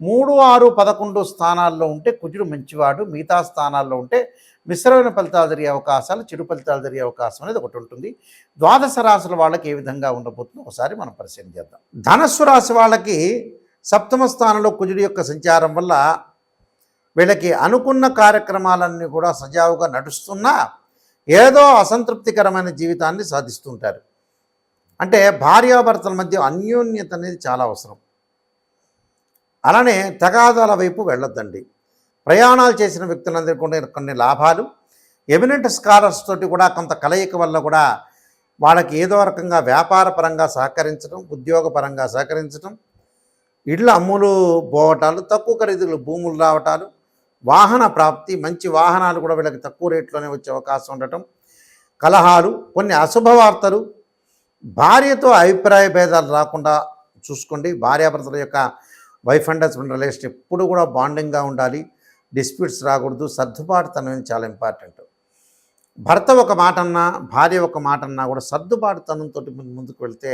మూడు ఆరు పదకొండు స్థానాల్లో ఉంటే కుజుడు మంచివాడు మిగతా స్థానాల్లో ఉంటే మిశ్రమైన ఫలితాలు జరిగే అవకాశాలు చెడు ఫలితాలు జరిగే అవకాశం అనేది ఒకటి ఉంటుంది. ద్వాదశ రాశుల వాళ్ళకి ఏ విధంగా ఉండబోతుందో ఒకసారి మనం పరిశీలన చేద్దాం. ధనస్సు రాశి వాళ్ళకి సప్తమ స్థానంలో కుజుడి యొక్క సంచారం వల్ల వీళ్ళకి అనుకున్న కార్యక్రమాలన్నీ కూడా సజావుగా నడుస్తున్నా ఏదో అసంతృప్తికరమైన జీవితాన్ని సాధిస్తుంటారు అంటే భార్యాభర్తల మధ్య అన్యోన్యత అనేది చాలా అవసరం. అలానే తగాదాల వైపు వెళ్ళొద్దండి. ప్రయాణాలు చేసిన వ్యక్తులందరికీ కూడా కొన్ని లాభాలు. ఎమినెంట్ స్కాలర్స్ తోటి కూడా కొంత కలయిక వల్ల కూడా వాళ్ళకి ఏదో రకంగా వ్యాపార పరంగా సహకరించడం ఉద్యోగపరంగా సహకరించడం ఇళ్ళ అమ్ములు పోవటాలు తక్కువ ఖరీదులు భూములు రావటాలు వాహన ప్రాప్తి మంచి వాహనాలు కూడా వీళ్ళకి తక్కువ రేట్లోనే వచ్చే అవకాశం ఉండటం కలహాలు కొన్ని అశుభవార్తలు భార్యతో అభిప్రాయ భేదాలు రాకుండా చూసుకోండి. భార్యాభర్తల యొక్క వైఫ్ అండ్ హస్బెండ్ రిలేషన్ ఎప్పుడు కూడా బాండింగ్గా ఉండాలి. డిస్ప్యూట్స్ రాకూడదు. సర్దుబాటుతనం తనం చాలా ఇంపార్టెంట్. భర్త ఒక మాట అన్నా భార్య ఒక మాట అన్నా కూడా సర్దుబాటుతనంతో ముందుకు వెళ్తే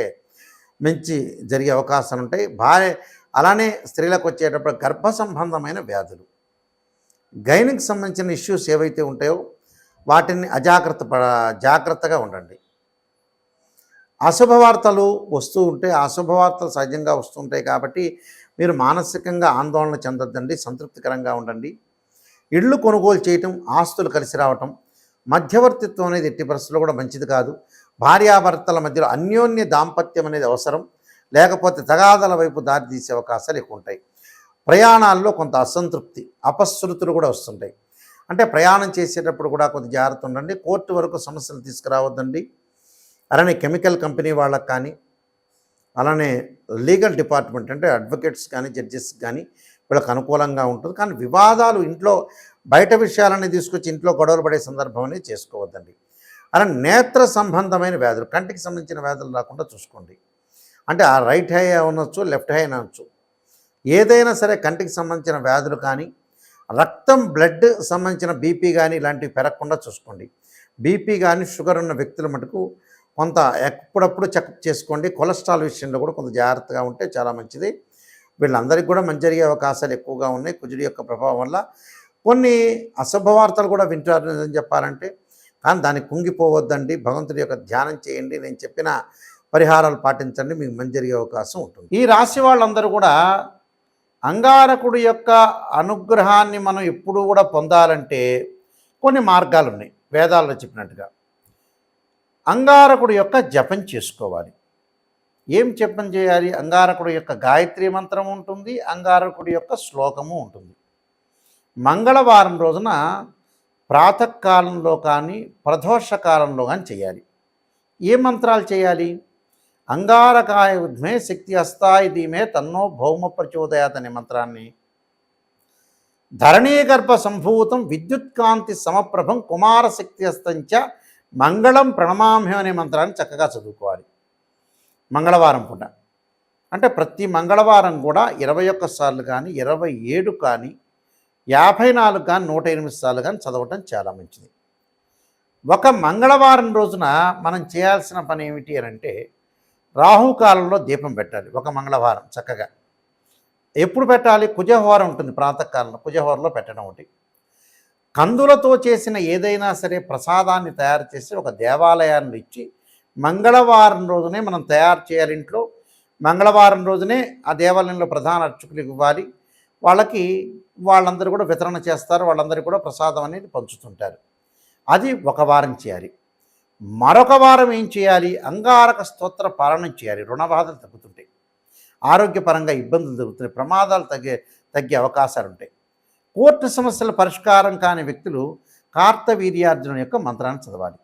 మంచి జరిగే అవకాశాలు ఉంటాయి. భార్య అలానే స్త్రీలకు వచ్చేటప్పుడు గర్భ సంబంధమైన వ్యాధులు. గైనికి సంబంధించిన ఇష్యూస్ ఏవైతే ఉంటాయో వాటిని అజాగ్రత్త పడ జాగ్రత్తగా ఉండండి. అశుభవార్తలు వస్తూ ఉంటే అశుభవార్తలు సహజంగా వస్తుంటాయి కాబట్టి మీరు మానసికంగా ఆందోళన చెందొద్దండి సంతృప్తికరంగా ఉండండి. ఇళ్ళు కొనుగోలు చేయటం ఆస్తులు కలిసి రావటం మధ్యవర్తిత్వం అనేది ఎట్టి పరిస్థితుల్లో కూడా మంచిది కాదు. భార్యాభర్తల మధ్యలో అన్యోన్య దాంపత్యం అనేది అవసరం. లేకపోతే తగాదల వైపు దారి తీసే అవకాశాలు ఎక్కువ ఉంటాయి. ప్రయాణాల్లో కొంత అసంతృప్తి అపశృతులు కూడా వస్తుంటాయి. అంటే ప్రయాణం చేసేటప్పుడు కూడా కొంత జాగ్రత్త ఉండండి. కోర్టు వరకు సమస్యలు తీసుకురావద్దండి. అలానే కెమికల్ కంపెనీ వాళ్ళకి కానీ అలానే లీగల్ డిపార్ట్మెంట్ అంటే అడ్వకేట్స్ కానీ జడ్జెస్ కానీ వీళ్ళకి అనుకూలంగా ఉంటుంది. కానీ వివాదాలు ఇంట్లో బయట విషయాలని తీసుకొచ్చి ఇంట్లో గొడవలు పడే సందర్భం అనేది చేసుకోవద్దండి. అలా నేత్ర సంబంధమైన వ్యాధులు కంటికి సంబంధించిన వ్యాధులు రాకుండా చూసుకోండి. అంటే ఆ రైట్ హై అనొచ్చు లెఫ్ట్ హై అనొచ్చు. ఏదైనా సరే కంటికి సంబంధించిన వ్యాధులు కానీ రక్తం బ్లడ్ సంబంధించిన బీపీ కానీ ఇలాంటివి పెరగకుండా చూసుకోండి. బీపీ కానీ షుగర్ ఉన్న వ్యక్తుల మటుకు కొంత ఎప్పుడప్పుడు చెకప్ చేసుకోండి. కొలెస్ట్రాల్ విషయంలో కూడా కొంత జాగ్రత్తగా ఉంటే చాలా మంచిది. వీళ్ళందరికీ కూడా మంచి జరిగే అవకాశాలు ఎక్కువగా ఉన్నాయి. కుజుడి యొక్క ప్రభావం వల్ల కొన్ని అశుభవార్తలు కూడా వింటారు అని చెప్పాలంటే కానీ దానికి కుంగిపోవద్దండి. భగవంతుడి యొక్క ధ్యానం చేయండి. నేను చెప్పిన పరిహారాలు పాటించండి. మీకు మంచి జరిగే అవకాశం ఉంటుంది. ఈ రాశి వాళ్ళందరూ కూడా అంగారకుడు యొక్క అనుగ్రహాన్ని మనం ఎప్పుడూ కూడా పొందాలంటే కొన్ని మార్గాలు ఉన్నాయి వేదాల్లో చెప్పినట్టుగా అంగారకుడు యొక్క జపం చేసుకోవాలి. ఏం జపం చేయాలి? అంగారకుడు యొక్క గాయత్రి మంత్రం ఉంటుంది అంగారకుడి యొక్క శ్లోకము ఉంటుంది. మంగళవారం రోజున ప్రాతకాలంలో కానీ ప్రదోషకాలంలో కానీ చేయాలి. ఏ మంత్రాలు చేయాలి? అంగారకాయ ఉద్మే శక్తి అస్తాయి దీమే తన్నో భౌమ ప్రచోదయాత్ అనే మంత్రాన్ని. ధరణీగర్భ సంభూతం విద్యుత్కాంతి సమప్రభం కుమారశక్తి అస్తంచ మంగళం ప్రణమామ్యం అనే మంత్రాన్ని చక్కగా చదువుకోవాలి. మంగళవారం పూట. అంటే ప్రతి మంగళవారం కూడా ఇరవై ఒక్క సార్లు కానీ ఇరవై ఏడు కానీ యాభై నాలుగు కానీ నూట ఎనిమిది సార్లు కానీ చదవటం చాలా మంచిది. ఒక మంగళవారం రోజున మనం చేయాల్సిన పని ఏమిటి అని అంటే రాహుకాలంలో దీపం పెట్టాలి. ఒక మంగళవారం చక్కగా. ఎప్పుడు పెట్టాలి? కుజహోరం ఉంటుంది ప్రాతకాలంలో. కుజహోరంలో పెట్టడం ఒకటి. కందులతో చేసిన ఏదైనా సరే ప్రసాదాన్ని తయారు చేసి ఒక దేవాలయాన్ని ఇచ్చి మంగళవారం రోజునే మనం తయారు చేయాలి ఇంట్లో. మంగళవారం రోజునే ఆ దేవాలయంలో ప్రధాన అర్చకులకు ఇవ్వాలి. వాళ్ళకి వాళ్ళందరూ కూడా వితరణ చేస్తారు. వాళ్ళందరికీ కూడా ప్రసాదం అనేది పంచుతుంటారు. అది ఒక వారం చేయాలి. మరొక వారం ఏం చేయాలి? అంగారక స్తోత్ర పాలనం చేయాలి. రుణబాధలు తగ్గుతుంటాయి. ఆరోగ్యపరంగా ఇబ్బందులు తగ్గుతున్నాయి ప్రమాదాలు తగ్గే తగ్గే అవకాశాలు ఉంటాయి కోర్టు సమస్యల పరిష్కారం కాని వ్యక్తులు కార్తవీర్యార్జున యొక్క మంత్రాన్ని చదవాలి.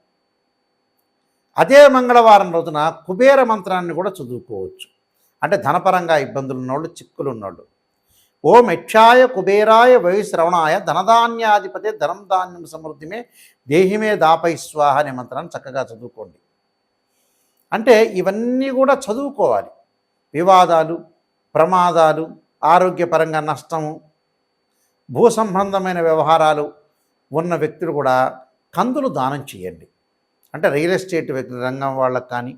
అదే మంగళవారం రోజున కుబేర మంత్రాన్ని కూడా చదువుకోవచ్చు. అంటే ధనపరంగా ఇబ్బందులు ఉన్నోళ్ళు చిక్కులు ఉన్నోళ్ళు ఓం యక్షాయ కుబేరాయ వయశ్రవణాయ ధనధాన్యాధిపతి ధనం ధాన్యం సమృద్ధిమే దేహిమే దాపై స్వాహ అనే మంత్రాన్ని చక్కగా చదువుకోండి. అంటే ఇవన్నీ కూడా చదువుకోవాలి. వివాదాలు ప్రమాదాలు ఆరోగ్యపరంగా నష్టము భూ సంబంధమైన వ్యవహారాలు ఉన్న వ్యక్తులు కూడా కందులు దానం చేయండి. అంటే రియల్ ఎస్టేట్ వ్యక్తి రంగం వాళ్ళకి కానీ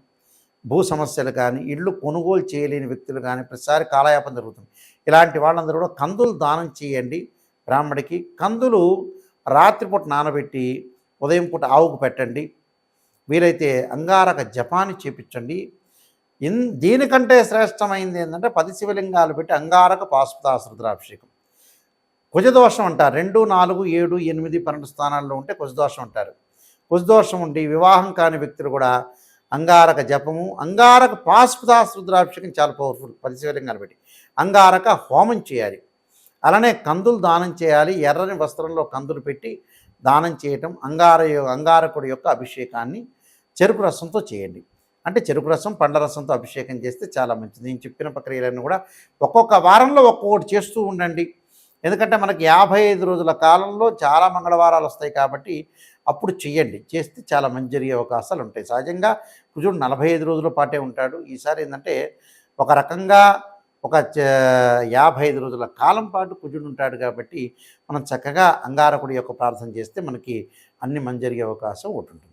భూ సమస్యలు కానీ ఇళ్ళు కొనుగోలు చేయలేని వ్యక్తులు కానీ ప్రతిసారి కాలయాపం జరుగుతుంది. ఇలాంటి వాళ్ళందరూ కూడా కందులు దానం చేయండి బ్రాహ్మడికి. కందులు రాత్రిపూట నానబెట్టి ఉదయం పూట ఆవుకు పెట్టండి. వీలైతే అంగారక జపాన్ని చేపించండి. ఇన్ దీనికంటే శ్రేష్టమైంది ఏంటంటే పది శివలింగాలు పెట్టి అంగారక పాశుపతాశ్రుద్రాభిషేకం కుజదోషం అంటారు. రెండు నాలుగు ఏడు ఎనిమిది పన్నెండు స్థానాల్లో ఉంటే కుజదోషం అంటారు. కుజదోషం ఉండి వివాహం కాని వ్యక్తులు కూడా అంగారక జపము అంగారక పాశుపతాశ్రుద్రాభిషేకం చాలా పవర్ఫుల్ పది పెట్టి అంగారక హోమం చేయాలి. అలానే కందులు దానం చేయాలి. ఎర్రని వస్త్రంలో కందులు పెట్టి దానం చేయటం అంగార అంగారకుడి యొక్క అభిషేకాన్ని చెరుకు రసంతో చేయండి. అంటే చెరుకు రసం పండ్ల రసంతో అభిషేకం చేస్తే చాలా మంచిది. నేను చెప్పిన ప్రక్రియలన్నీ కూడా ఒక్కొక్క వారంలో ఒక్కొక్కటి చేస్తూ ఉండండి. ఎందుకంటే మనకి యాభై ఐదు రోజుల కాలంలో చాలా మంగళవారాలు వస్తాయి కాబట్టి అప్పుడు చేయండి చేస్తే చాలా మంచి జరిగే అవకాశాలు ఉంటాయి. సహజంగా కుజుడు నలభై ఐదు రోజుల పాటే ఉంటాడు. ఈసారి ఏంటంటే ఒక రకంగా ఒక యాభై ఐదు రోజుల కాలం పాటు కుజుడు ఉంటాడు కాబట్టి మనం చక్కగా అంగారకుడి యొక్క ప్రార్థన చేస్తే మనకి అన్ని మంజరిగే అవకాశం ఒకటి ఉంటుంది